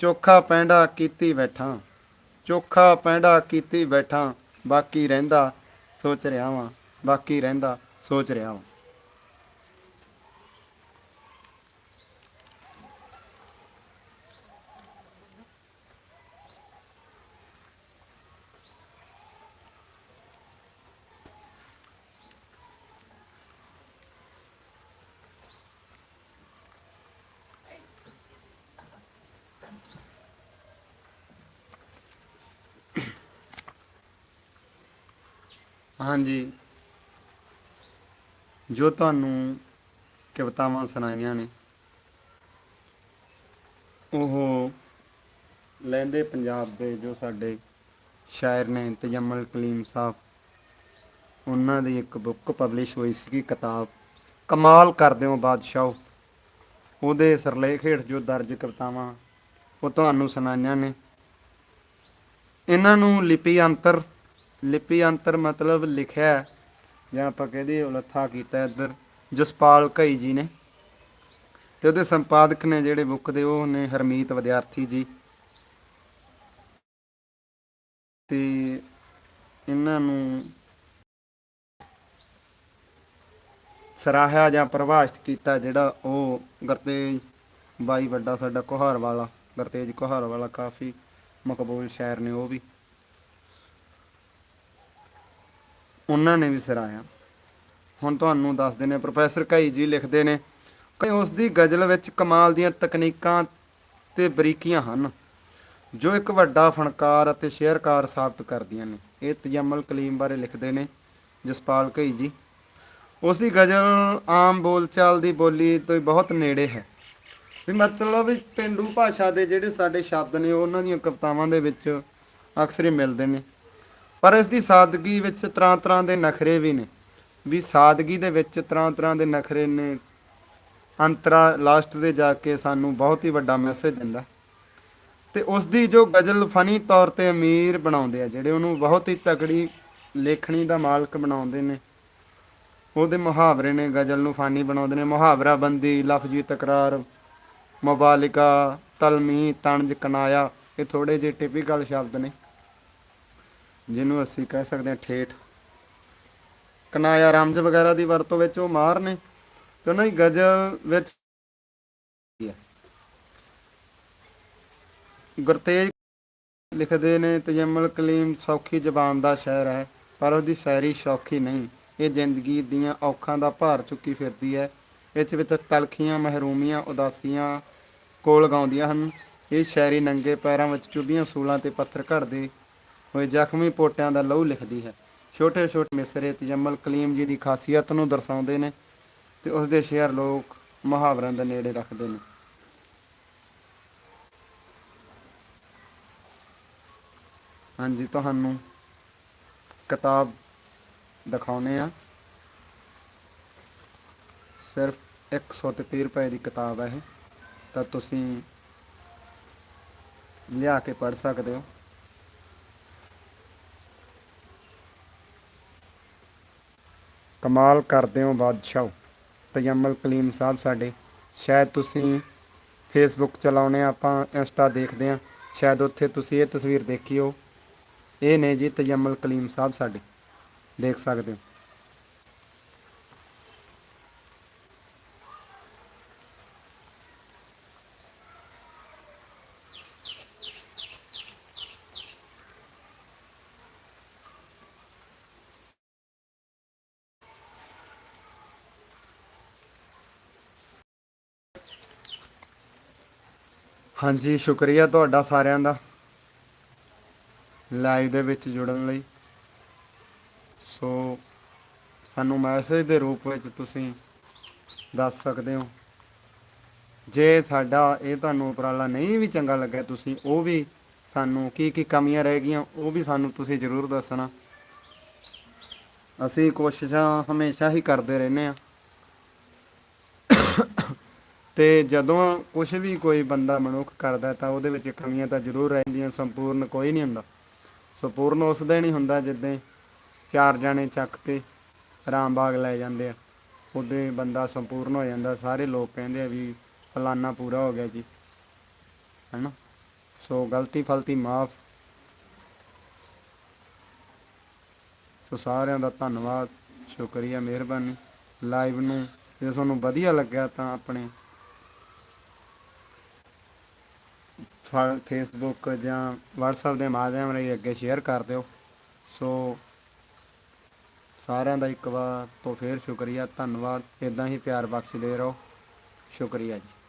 ਚੋਖਾ ਪੈਂਡਾ ਕੀਤੀ ਬੈਠਾ, ਚੋਖਾ ਪੈਂਡਾ ਕੀਤੀ ਬੈਠਾ, ਬਾਕੀ ਰਹਿੰਦਾ ਸੋਚ ਰਿਹਾ ਵਾਂ ਬਾਕੀ ਰਹਿੰਦਾ ਸੋਚ ਰਿਹਾ ਵਾਂ ਹਾਂਜੀ। ਜੋ ਤੁਹਾਨੂੰ ਕਵਿਤਾਵਾਂ ਸੁਣਾਈਆਂ ਨੇ, ਉਹ ਲਹਿੰਦੇ ਪੰਜਾਬ ਦੇ ਜੋ ਸਾਡੇ ਸ਼ਾਇਰ ਨੇ ਤਜਮਲ ਕਲੀਮ ਸਾਹਿਬ, ਉਹਨਾਂ ਦੀ ਇੱਕ ਬੁੱਕ ਪਬਲਿਸ਼ ਹੋਈ ਸੀ ਕਿਤਾਬ, ਕਮਾਲ ਕਰਦੇ ਹੋ ਬਾਦਸ਼ਾਹ। ਉਹਦੇ ਸਰਲੇਖ ਹੇਠ ਜੋ ਦਰਜ ਕਵਿਤਾਵਾਂ ਉਹ ਤੁਹਾਨੂੰ ਸੁਣਾਈਆਂ ਨੇ। ਇਹਨਾਂ ਨੂੰ ਲਿਪੀ ਅੰਤਰ ਲਿਪੀ ਅੰਤਰ ਮਤਲਬ ਲਿਖਿਆ ਜਾਂ ਆਪਾਂ ਕਹਦੇ ਉਲੱਥਾ ਕੀਤਾ ਇੱਧਰ, ਜਸਪਾਲ ਘਈ ਜੀ ਨੇ। ਤੇ ਉਹਦੇ ਸੰਪਾਦਕ ਨੇ ਜਿਹੜੇ ਬੁੱਕ ਦੇ, ਉਹ ਨੇ ਹਰਮੀਤ ਵਿਦਿਆਰਥੀ ਜੀ। ਤੇ ਇਹਨਾਂ ਨੂੰ ਸਰਾਹਿਆ ਜਾਂ ਪ੍ਰਭਾਸ਼ਿਤ ਕੀਤਾ ਜਿਹੜਾ ਉਹ ਗੁਰਤੇਜ ਬਾਈ ਵੱਡਾ ਸਾਡਾ ਕੋਹਾਰ ਵਾਲਾ ਗੁਰਤੇਜ ਕੋਹਾਰ ਵਾਲਾ ਕਾਫੀ ਮਕਬੂਲ ਸ਼ਾਇਰ ਨੇ ਉਹ ਵੀ। ਉਹਨਾਂ ਨੇ ਵੀ ਸਰਾਇਆ ਹੁਣ ਤੁਹਾਨੂੰ ਦੱਸਦੇ ਨੇ ਪ੍ਰੋਫੈਸਰ ਘਈ ਜੀ ਲਿਖਦੇ ਨੇ ਕਿ ਉਸ ਦੀ ਗਜ਼ਲ ਵਿੱਚ ਕਮਾਲ ਦੀਆਂ ਤਕਨੀਕਾਂ ਤੇ ਬਰੀਕੀਆਂ ਹਨ, ਜੋ ਇੱਕ ਵੱਡਾ ਫਨਕਾਰ ਅਤੇ ਸ਼ੇਅਰਕਾਰ ਸਾਬਤ ਕਰਦੀਆਂ ਨੇ। ਇਹ ਤਜਮਲ ਕਲੀਮ ਬਾਰੇ ਲਿਖਦੇ ਨੇ ਜਸਪਾਲ ਘਈ ਜੀ। ਉਸ ਦੀ ਗਜ਼ਲ ਆਮ ਬੋਲਚਾਲ ਦੀ ਬੋਲੀ ਤੋਂ ਬਹੁਤ ਨੇੜੇ ਹੈ। ਵੀ ਮਤਲਬ ਵੀ ਪਿੰਡੂ ਭਾਸ਼ਾ ਦੇ ਜਿਹੜੇ ਸਾਡੇ ਸ਼ਬਦ ਨੇ, ਉਹਨਾਂ ਦੀਆਂ ਕਵਿਤਾਵਾਂ ਦੇ ਵਿੱਚ ਅਕਸਰ ਹੀ ਮਿਲਦੇ ਨੇ। ਪਰ ਇਸ ਦੀ ਸਾਦਗੀ ਵਿੱਚ ਤਰ੍ਹਾਂ ਤਰ੍ਹਾਂ ਦੇ ਨਖਰੇ ਵੀ ਨੇ। ਵੀ ਸਾਦਗੀ ਦੇ ਵਿੱਚ ਤਰ੍ਹਾਂ ਤਰ੍ਹਾਂ ਦੇ ਨਖਰੇ ਨੇ। ਅੰਤਰਾ ਲਾਸਟ ਦੇ ਜਾ ਕੇ ਸਾਨੂੰ ਬਹੁਤ ਹੀ ਵੱਡਾ ਮੈਸੇਜ ਦਿੰਦਾ। ਤੇ ਉਸ ਦੀ ਜੋ ਗਜ਼ਲ ਫਨੀ ਤੌਰ ਤੇ ਅਮੀਰ ਬਣਾਉਂਦੇ ਆ, ਜਿਹੜੇ ਉਹਨੂੰ ਬਹੁਤ ਹੀ ਤਕੜੀ ਲੇਖਣੀ ਦਾ ਮਾਲਕ ਬਣਾਉਂਦੇ ਨੇ, ਉਹਦੇ ਮੁਹਾਵਰੇ ਨੇ, ਗਜ਼ਲ ਨੂੰ ਫਾਨੀ ਬਣਾਉਂਦੇ ਨੇ। ਮੁਹਾਵਰਾ ਬੰਦੀ, ਲਫ਼ਜ਼ੀ ਤਕਰਾਰ, ਮੁਬਾਲਿਕਾ ਤਲਮੀ ਤਣਜ, ਕਨਾਇਆ, ਇਹ ਥੋੜੇ ਜਿਹੇ ਟਿਪੀਕਲ ਸ਼ਬਦ ਨੇ। ਜਿਹਨੂੰ ਅਸੀਂ ਕਹਿ ਸਕਦੇ ਹਾਂ ਠੇਠ। ਕਨਾਇਆ ਰਮਜ ਵਗੈਰਾ ਦੀ ਵਰਤੋਂ ਵਿੱਚ ਉਹ ਮਾਰ ਨੇ ਤੇ ਉਹਨਾਂ ਦੀ ਗਜ਼ਲ ਵਿੱਚ ਗੁਰਤੇਜ ਲਿਖਦੇ ਨੇ, ਤਜਮਲ ਕਲੀਮ ਸੌਖੀ ਜ਼ਬਾਨ ਦਾ ਸ਼ਾਇਰ ਹੈ, ਪਰ ਉਹਦੀ ਸ਼ਾਇਰੀ ਸੌਖੀ ਨਹੀਂ। ਇਹ ਜ਼ਿੰਦਗੀ ਦੀਆਂ ਔਖਾਂ ਦਾ ਭਾਰ ਚੁੱਕੀ ਫਿਰਦੀ ਹੈ। ਇਸ ਵਿੱਚ ਤਲਖੀਆਂ, ਮਹਿਰੂਮੀਆਂ, ਉਦਾਸੀਆਂ ਕੋਲ ਗਾਉਂਦੀਆਂ ਹਨ। ਇਹ ਸ਼ਾਇਰੀ ਨੰਗੇ ਪੈਰਾਂ ਵਿੱਚ ਚੁੱਭੀਆਂ ਸੂਲਾਂ ਤੇ ਪੱਥਰ ਘੜਦੇ ਹੋਏ ਜ਼ਖਮੀ ਪੋਟਿਆਂ ਦਾ ਲਹੂ ਲਿਖਦੀ ਹੈ। ਛੋਟੇ ਛੋਟੇ ਮਿਸਰੇ ਤਜਮਲ ਕਲੀਮ ਜੀ ਦੀ ਖਾਸੀਅਤ ਨੂੰ ਦਰਸਾਉਂਦੇ ਨੇ ਤੇ ਉਸ ਦੇ ਸ਼ੇਅਰ ਲੋਕ ਮੁਹਾਵਰਿਆਂ ਦੇ ਨੇੜੇ ਰੱਖਦੇ ਨੇ। ਹਾਂਜੀ, ਤੁਹਾਨੂੰ ਕਿਤਾਬ ਦਿਖਾਉਨੇ ਆ। ਸਿਰਫ 130 ਰੁਪਏ ਦੀ ਕਿਤਾਬ ਹੈ ਇਹ, ਤਾਂ ਤੁਸੀਂ ਲਿਆ ਕੇ ਪੜ੍ਹ ਸਕਦੇ ਹੋ। ਕਮਾਲ ਕਰਦੇ ਹੋ ਬਾਦਸ਼ਾਹ। ਤਜਮਲ ਕਲੀਮ ਸਾਹਿਬ ਸਾਡੇ। ਸ਼ਾਇਦ ਤੁਸੀਂ ਫੇਸਬੁੱਕ ਚਲਾਉਨੇ ਆ, ਆਪਾਂ ਇੰਸਟਾ ਦੇਖਦੇ ਆ। ਸ਼ਾਇਦ ਉੱਥੇ ਤੁਸੀਂ ਇਹ ਤਸਵੀਰ ਦੇਖੀ ਹੋ। ਇਹ ਨੇ ਜੀ ਤਜਮਲ ਕਲੀਮ ਸਾਹਿਬ ਸਾਡੇ। ਦੇਖ ਸਕਦੇ ਹੋ। ਹਾਂਜੀ, ਸ਼ੁਕਰੀਆ ਤੁਹਾਡਾ ਸਾਰਿਆਂ ਦਾ। ਲਾਈਵ ਦੇ ਵਿੱਚ ਜੁੜਨ ਲਈ। ਸੋ ਸਾਨੂੰ ਮੈਸੇਜ ਦੇ ਰੂਪ ਵਿੱਚ ਤੁਸੀਂ ਦੱਸ ਸਕਦੇ ਹੋ। ਜੇ ਸਾਡਾ ਇਹ ਤੁਹਾਨੂੰ ਉਪਰਾਲਾ ਨਹੀਂ ਵੀ ਚੰਗਾ ਲੱਗਿਆ ਤੁਸੀਂ ਉਹ ਵੀ ਸਾਨੂੰ ਕੀ ਕੀ ਕਮੀਆਂ ਰਹਿ ਗਈਆਂ, ਉਹ ਵੀ ਸਾਨੂੰ ਤੁਸੀਂ ਜ਼ਰੂਰ ਦੱਸਣਾ। ਅਸੀਂ ਕੋਸ਼ਿਸ਼ਾਂ ਹਮੇਸ਼ਾ ਹੀ ਕਰਦੇ ਰਹਿੰਦੇ ਆ ਤੇ ਜਦੋਂ ਕੁਝ ਵੀ ਕੋਈ ਬੰਦਾ ਮਨੁੱਖ ਕਰਦਾ ਤਾਂ ਉਹਦੇ ਵਿੱਚ ਕਮੀਆਂ ਤਾਂ ਜ਼ਰੂਰ ਰਹਿੰਦੀਆਂ, ਸੰਪੂਰਨ ਕੋਈ ਨਹੀਂ ਹੁੰਦਾ। ਸੰਪੂਰਨ ਉਸ ਦਿਨ ਹੀ ਹੁੰਦਾ ਜਿੱਦਾਂ ਚਾਰ ਜਾਣੇ ਚੱਕ ਕੇ ਰਾਮਬਾਗ ਲੈ ਜਾਂਦੇ ਆ। ਉਹਦੇ ਬੰਦਾ ਸੰਪੂਰਨ ਹੋ ਜਾਂਦਾ, ਸਾਰੇ ਲੋਕ ਕਹਿੰਦੇ ਆ ਵੀ ਫਲਾਨਾ ਪੂਰਾ ਹੋ ਗਿਆ ਜੀ। ਹੈਨਾ? ਸੋ ਗਲਤੀ ਫਲਤੀ ਮਾਫ। ਸੋ ਸਾਰਿਆਂ ਦਾ ਧੰਨਵਾਦ, ਸ਼ੁਕਰੀਆ, ਮਿਹਰਬਾਨੀ। ਲਾਈਵ ਨੂੰ ਜੇ ਤੁਹਾਨੂੰ ਵਧੀਆ ਲੱਗਿਆ ਤਾਂ ਆਪਣੇ ਫੇਸਬੁੱਕ ਜਾਂ WhatsApp ਦੇ ਮਾਧਿਅਮ ਰਾਹੀਂ ਅੱਗੇ ਸ਼ੇਅਰ ਕਰ ਦਿਓ। ਸੋ ਸਾਰਿਆਂ ਦਾ ਇੱਕ ਵਾਰ ਤੋਂ ਫੇਰ ਸ਼ੁਕਰੀਆ। ਧੰਨਵਾਦ। ਇਦਾਂ ਹੀ ਪਿਆਰ ਬਖਸ਼ਦੇ ਰਹੋ। ਸ਼ੁਕਰੀਆ ਜੀ।